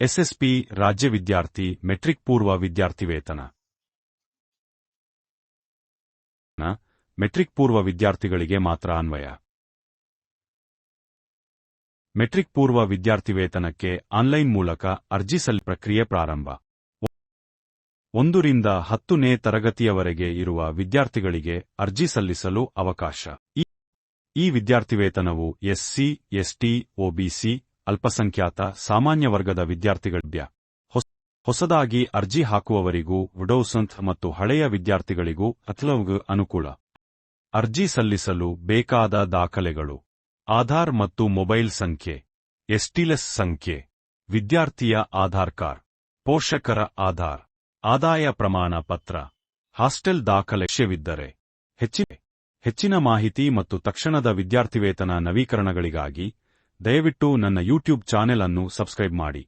SSP ರಾಜ್ಯ ವಿದ್ಯಾರ್ಥಿ metric ಪೂರ್ವ ವಿದ್ಯಾರ್ಥಿ ವೇತನ ಮೆಟ್ರಿಕ್ ಪೂರ್ವ ವಿದ್ಯಾರ್ಥಿಗಳಿಗೆ ಮಾತ್ರ ಅನ್ವಯ. ಮೆಟ್ರಿಕ್ ಪೂರ್ವ ವಿದ್ಯಾರ್ಥಿ ವೇತನಕ್ಕೆ ಆನ್ಲೈನ್ ಮೂಲಕ ಅರ್ಜಿ ಸಲ್ಲಿ ಪ್ರಕ್ರಿಯೆ ಪ್ರಾರಂಭ. ಒಂದರಿಂದ ಹತ್ತನೇ ತರಗತಿಯವರೆಗೆ ಇರುವ ವಿದ್ಯಾರ್ಥಿಗಳಿಗೆ ಅರ್ಜಿ ಸಲ್ಲಿಸಲು ಅವಕಾಶ. ಈ- ವಿದ್ಯಾರ್ಥಿ ವೇತನವು ಎಸ್ಸಿ, ಎಸ್ಟಿ ಒಬಿಸಿ ಅಲ್ಪಸಂಖ್ಯಾತ, ಸಾಮಾನ್ಯ ವರ್ಗದ ವಿದ್ಯಾರ್ಥಿಗಳ ಹೊಸದಾಗಿ ಅರ್ಜಿ ಹಾಕುವವರಿಗೂ ವಿಡೋಸಂತ್ ಮತ್ತು ಹಳೆಯ ವಿದ್ಯಾರ್ಥಿಗಳಿಗೂ ಅಥ್ಲವ್ಗ್ ಅನುಕೂಲ. ಅರ್ಜಿ ಸಲ್ಲಿಸಲು ಬೇಕಾದ ದಾಖಲೆಗಳು. ಆಧಾರ್ ಮತ್ತು ಮೊಬೈಲ್ ಸಂಖ್ಯೆ. ಎಸ್ಟಿಲೆಸ್ ಸಂಖ್ಯೆ. ವಿದ್ಯಾರ್ಥಿಯ ಆಧಾರ್ ಕಾರ್ಡ್. ಪೋಷಕರ ಆಧಾರ್. ಆದಾಯ ಪ್ರಮಾಣ ಪತ್ರ. ಹಾಸ್ಟೆಲ್ ದಾಖಲೆ ಹೆಚ್ಚಿನ ಮಾಹಿತಿ ಮತ್ತು ತಕ್ಷಣದ ವಿದ್ಯಾರ್ಥಿವೇತನ ನವೀಕರಣಗಳಿಗಾಗಿ ದಯವಿಟ್ಟು ನನ್ನ ಯೂಟ್ಯೂಬ್ ಚಾನೆಲ್ ಅನ್ನು ಸಬ್ಸ್ಕ್ರೈಬ್ ಮಾಡಿ.